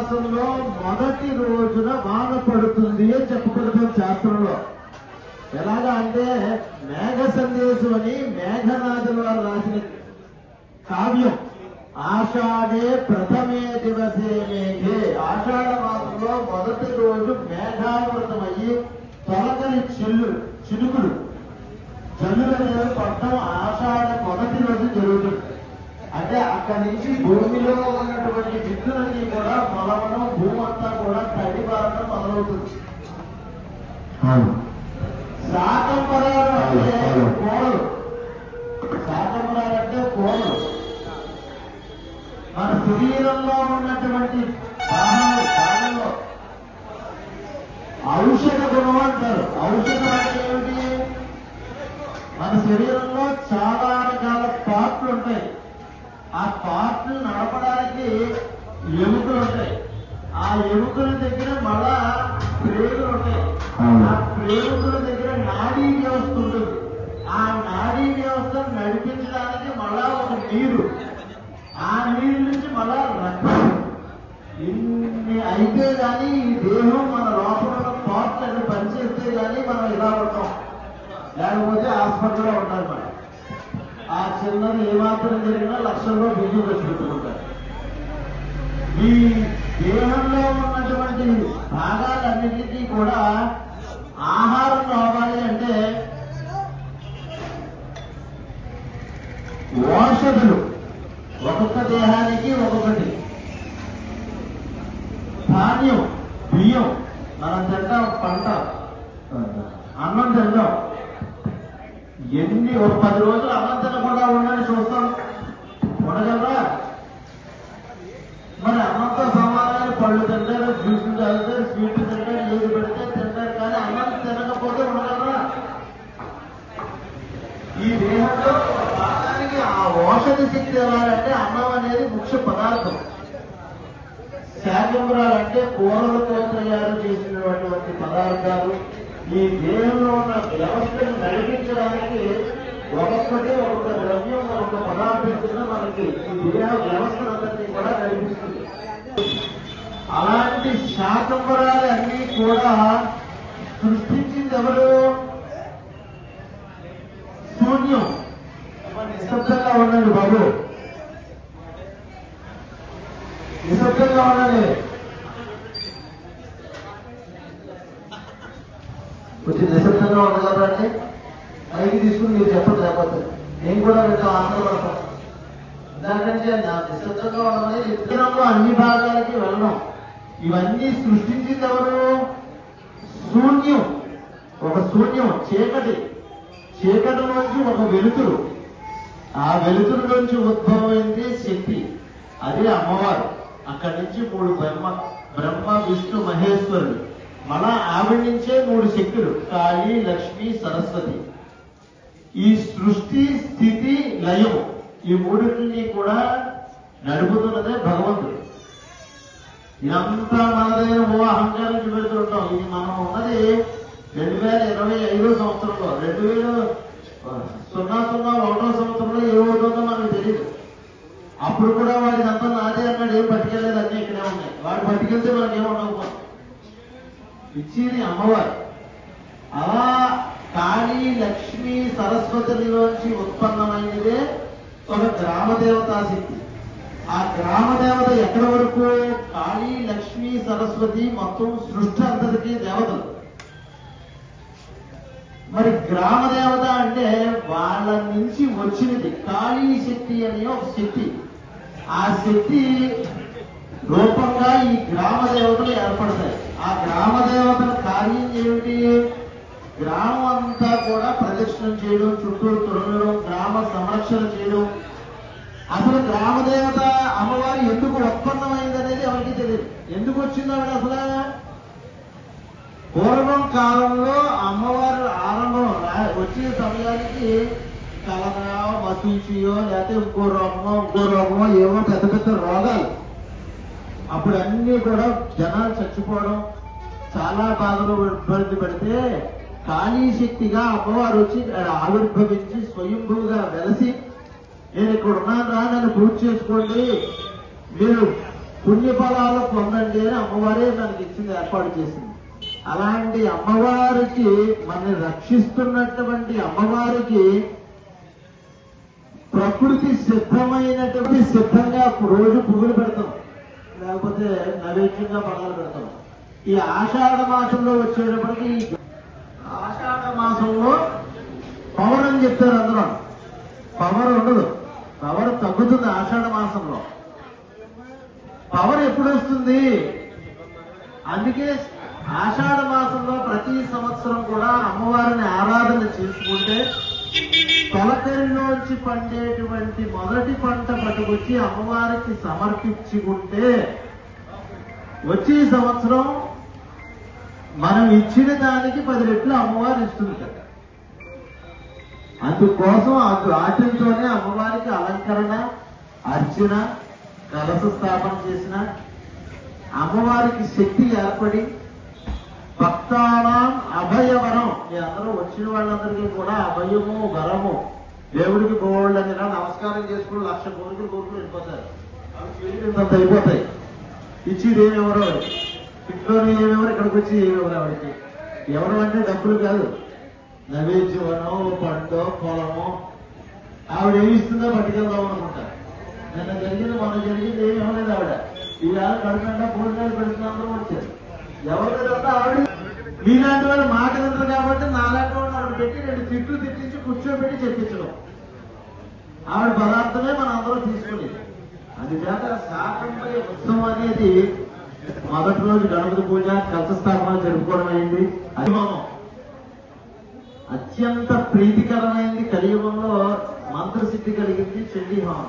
మాసంలో మొదటి రోజున వాన పడుతుంది అని చెప్పబడుతుంది శాస్త్రంలో. ఎలాగా అంటే మేఘ సందేశం అని మేఘనాథుల వారు రాసిన కావ్యం. ఆషాఢే ప్రథమే దివసే మేఘే. ఆషాఢ మాసంలో మొదటి రోజు మేఘావృతం అయ్యి తొలగని చిల్లు చినుకులు. జల్లులు పట్టడం ఆషాఢ మొదటి రోజు జరుగుతుంది. అంటే అక్కడి నుంచి భూమిలో ఉన్నటువంటి విద్యులన్నీ కూడా పొలవడం భూమి అంతా కూడా తడి బారడం మొదలవుతుంది. శాకంబరాలు అంటే కోడలు శాకంబరాలు అంటే కోడలు మన శరీరంలో ఉన్నటువంటి భాగంలో ఔషధ గుణం అంటారు. ఔషధం అంటే ఏమిటి? మన శరీరంలో చాలా రకాల పార్ట్లు ఉంటాయి ఆ పార్ట్లు నడపడానికి ఎముకలు ఉంటాయి. ఆ ఎముకల దగ్గర మళ్ళా ప్రేగులు ఉంటాయి. ఆ ప్రేగుల దగ్గర నాడీ వ్యవస్థ ఉంటుంది. ఆ నాడీ వ్యవస్థను నడిపించడానికి మళ్ళా ఒక నీరు. ఆ నీరు నుంచి మళ్ళా రక్తం. ఇన్ని అయితే గాని ఈ దేహం మన లోపల అన్ని పనిచేస్తే గాని మనం ఇలా ఉంటాం. లేకపోతే హాస్పిటల్లో ఆ చిన్నది ఏమాత్రం జరిగినా లక్షల్లో బియ్యం ఖర్చు పెట్టుకుంటారు ఈ దేహంలో ఉన్నటువంటి భాగాలన్నిటికీ కూడా ఆహారం రావాలి అంటే ఔషధులు. ఒక్కొక్క దేహానికి ఒక్కొక్కటి. ధాన్యం బియ్యం మనం తింటాం పంట అన్నం తింటాం. ఎన్ని ఒక పది రోజులు అన్నం తినకుండా ఉండని చూస్తాం. ఉండగలరా? మరి అన్నంతో సమానాలు పళ్ళు తింటారు జ్యూసులు తాగుతారు స్వీట్ తింటారు ఏది పెడితే తింటారు కానీ అన్నం తినకపోతే ఉండగలరా? ఈ దేహంలో ఒక ఆ ఔషధ శక్తి ఇవ్వాలంటే అన్నం అనేది ముఖ్య పదార్థం. శాకంబరాలు కూరలతో తయారు చేసినటువంటి పదార్థాలు. ఈ దేహంలో ఉన్న వ్యవస్థ ఒక్కొక్కటి ఒక ద్రవ్యం ఒక పదార్థం కింద మనకి దేహ వ్యవస్థలందరినీ కూడా కనిపిస్తుంది. అలాంటి శాకంబరాలన్నీ కూడా సృష్టించింది ఎవరు శూన్యం నిశ్శబ్దంగా ఉండండి బాబు నిశ్శబ్దంగా ఉండండి కొంచెం నిశ్శబ్దంగా ఉండగలరండి పైకి తీసుకుని మీరు చెప్పండి లేకపోతే నేను కూడా వింటాం ఆనందపడతాం ఎందుకంటే నా నిశ్శబ్దంగా ఉండమని చిత్రంలో అన్ని భాగాలకి వెళ్ళడం. ఇవన్నీ సృష్టించింది ఎవరు శూన్యం. ఒక శూన్యం చీకటి. చీకటి నుంచి ఒక వెలుతురు. ఆ వెలుతురు నుంచి ఉద్భవమైంది శక్తి. అదే అమ్మవారు. అక్కడి నుంచి మూడు బ్రహ్మ బ్రహ్మ విష్ణు మహేశ్వరుడు మన ఆవిడ నుంచే మూడు శక్తులు. కాళీ లక్ష్మి సరస్వతి. ఈ సృష్టి స్థితి లయం ఈ మూడింటిని కూడా నడుపుతున్నదే భగవంతుడు. ఇదంతా మనదైన ఓ అహంకారం చూపెడుతుంటాం ఇది మనం ఉన్నది రెండు వేల ఇరవై ఐదో సంవత్సరంలో. రెండు వేల సున్నా సున్నా ఒకటో సంవత్సరంలో ఏమవుతుందో మనకు తెలియదు అప్పుడు కూడా వాడి అంతా నాదే అన్నాడు. ఏం పట్టుకెళ్ళలేదు అన్నీ ఇక్కడే ఉన్నాయి. వాడు పట్టుకెళ్తే మనకి ఏముండకపోతే ఇచ్చేది అమ్మవారు. అలా కాళీ లక్ష్మి సరస్వతిలోంచి ఉత్పన్నమైనదే ఒక గ్రామదేవతా శక్తి. ఆ గ్రామ దేవత ఎక్కడి వరకు? కాళీ లక్ష్మి సరస్వతి మొత్తం సృష్టి అంతటికీ దేవతలు. మరి గ్రామ దేవత అంటే వాళ్ళ నుంచి వచ్చినది కాళీ శక్తి అనే ఒక శక్తి. ఆ శక్తి రూపంగా ఈ గ్రామ దేవతలు ఏర్పడతాయి. ఆ గ్రామదేవతల కార్యం ఏమిటి? గ్రామం అంతా కూడా ప్రదక్షిణం చేయడం చుట్టూ తొలగడం గ్రామ సంరక్షణ చేయడం. అసలు గ్రామ దేవత అమ్మవారు ఎందుకు ఉత్పన్నమైంది అనేది ఎవరికి తెలియదు. ఎందుకు వచ్చింది ఆవిడ అసలు? పూర్వం కాలంలో అమ్మవారు ఆరంభం వచ్చిన వచ్చే సమయానికి కలరా మసూచియో లేకపోతే ఇంకో రోగమో ఇంకో రోగమో ఏవో పెద్ద పెద్ద రోగాలు. అప్పుడు అన్ని కూడా జనాలు చచ్చిపోవడం చాలా బాధలు ఇబ్బంది పడితే కాళీ శక్తిగా అమ్మవారు వచ్చి ఆవిర్భవించి స్వయంభూగా వెలసి నేను ఇక్కడ ఉన్నాను రా నన్ను పూజ చేసుకోండి. మీరు పుణ్యఫలాలు పొందండి అని అమ్మవారే మనకి ఇచ్చింది ఏర్పాటు చేసింది. అలాంటి అమ్మవారికి మనని రక్షిస్తున్నటువంటి అమ్మవారికి ప్రకృతి సిద్ధమైనటువంటి సిద్ధంగా రోజు పువ్వులు పెడతాం. లేకపోతే నైవేద్యంగా పడాలు పెడతాం. ఈ ఆషాఢ మాసంలో వచ్చేటప్పటికి మాసంలో పవర్ అని చెప్తారు అందులో. పవర్ ఉండదు. పవర్ తగ్గుతుంది ఆషాఢ మాసంలో. పవర్ ఎప్పుడు వస్తుంది అందుకే ఆషాఢ మాసంలో ప్రతి సంవత్సరం కూడా అమ్మవారిని ఆరాధన చేసుకుంటే తొలకరిలోంచి పండేటువంటి మొదటి పంట పట్టుకొచ్చి అమ్మవారికి సమర్పించుకుంటే వచ్చే సంవత్సరం మనం ఇచ్చిన దానికి పది రెట్లు అమ్మవారు ఇస్తుంది అందుకోసం అందు వాటితోనే అమ్మవారికి అలంకరణ అర్చన కలస స్థాపన చేసిన అమ్మవారికి శక్తి ఏర్పడి భక్తానాం అభయవరం. మీ అందరూ వచ్చిన వాళ్ళందరికీ కూడా అభయము వరము. దేవుడికి గోళ్ళని నమస్కారం చేసుకుని లక్ష కోరికలు కోరుకుని వెళ్ళిపోతారు. అవి చేరినంత అయిపోతాయి. ఇచ్చేది ఏమెవరో ఇంట్లోనే ఏమెవరు ఇక్కడికి వచ్చి ఏమెవరు ఆవిడకి ఎవరు అంటే డబ్బులు కాదు. నైవేద్యమనో పంట పొలమో. ఆవిడ ఏమి ఇస్తుందో పట్టుకెళ్దాం అనుకుంటా. నిన్న జరిగింది మొన్న జరిగింది ఏమి ఇవ్వలేదు ఆవిడ. ఈవేళ కడుకుండా పూర్తిగా పెడుతున్న వచ్చారు ఎవరు ఆవిడ. మీలాంటి వాళ్ళు మాట వింటారు కాబట్టి నాలాంటి వాళ్ళు ఆవిడ పెట్టి రెండు తిట్లు తిట్టించి కూర్చోబెట్టి చెప్పించడం. ఆవిడ పదార్థమే మనం అందరం తీసుకునేది అందుచేత శాకంపై ఉత్సవం అనేది మొదటి రోజు గణపతి పూజ కలశ స్థాపన జరుపుకోవడం అయింది అభిమానం. అత్యంత ప్రీతికరమైంది కలియుగంలో మంత్రసిద్ధి కలిగింది చండీ హోమం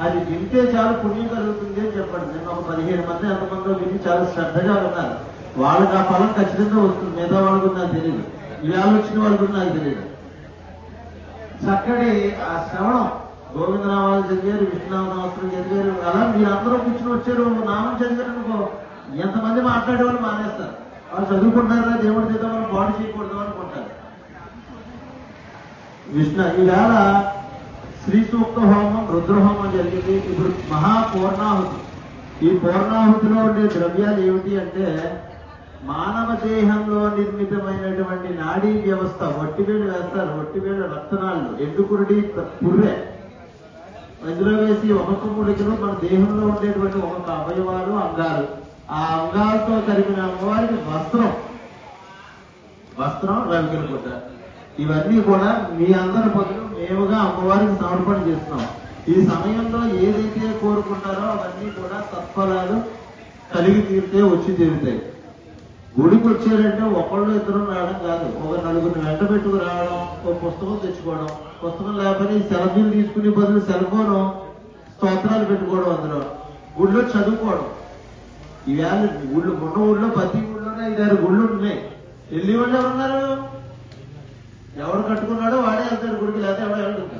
అది వింటే చాలు పుణ్యం కలుగుతుంది అని చెప్పండి. నేను ఒక పదిహేను మంది ఎంతమందో విని చాలా శ్రద్ధగా ఉన్నారు వాళ్ళకి ఆ ఫలం ఖచ్చితంగా వస్తుంది. మిగతా వాళ్ళకు నాకు తెలియదు. ఇవాళ వచ్చిన వాళ్ళకు నాకు తెలియదు. చక్కటి ఆ శ్రవణం గోవిందనామాలు చదివారు విష్ణునామస్త్రం చదివారు అలా మీరందరూ కూర్చుని వచ్చారు నామం చదివారు అనుకో ఎంతమంది మాట్లాడే వాళ్ళు మానేస్తారు. వాళ్ళు చదువుకుంటారా దేవుడి చేత మనం బాడీ చేయకూడదు అనుకుంటారు. విష్ణు ఈవేళ శ్రీ సూక్త హోమం రుద్రహోమం జరిగింది. ఇప్పుడు మహా పూర్ణాహుతి ఈ పూర్ణాహుతిలో ఉండే ద్రవ్యాలు ఏమిటి అంటే మానవ దేహంలో నిర్మితమైనటువంటి నాడీ వ్యవస్థ ఒట్టివేలు వేస్తారు. ఒట్టివేలు రక్తనాళ్ళు ఎండుకురుడి పుర్రె. అందులో వేసి ఒక్కొక్క ముడికిలో మన దేహంలో ఉండేటువంటి ఒక అవయవాలు అంగాలు ఆ అంగాలతో కలిపిన అమ్మవారికి వస్త్రం. వస్త్రం రవికల గుడ్డ ఇవన్నీ కూడా మీ అందరి పనులు మేముగా అమ్మవారికి సమర్పణ చేస్తున్నాం. ఈ సమయంలో ఏదైతే కోరుకుంటారో అవన్నీ కూడా సత్ఫలాలు కలిగి తీరితే వచ్చి తీరుతాయి. గుడికి వచ్చారంటే ఒకళ్ళు ఇద్దరు రావడం కాదు. ఒక నలుగురిని వెంట పెట్టుకు రావడం ఒక పుస్తకం తెచ్చుకోవడం పుస్తకం లేకపోతే ఈ తీసుకునే బదులు సెల్ ఫోన్ స్తోత్రాలు పెట్టుకోవడం అందులో. గుడిలో చదువుకోవడం. ఈవేళ ఊళ్ళో ఉన్న ఊళ్ళో ప్రతి ఊళ్ళోనే ఐదారు గుళ్ళు ఉన్నాయి. వెళ్ళి వాళ్ళు ఎవరున్నారు? ఎవరు కట్టుకున్నాడో వాడే వెళ్తాడు గుడికి లేకపోతే ఎవడో వెళ్తుంటారు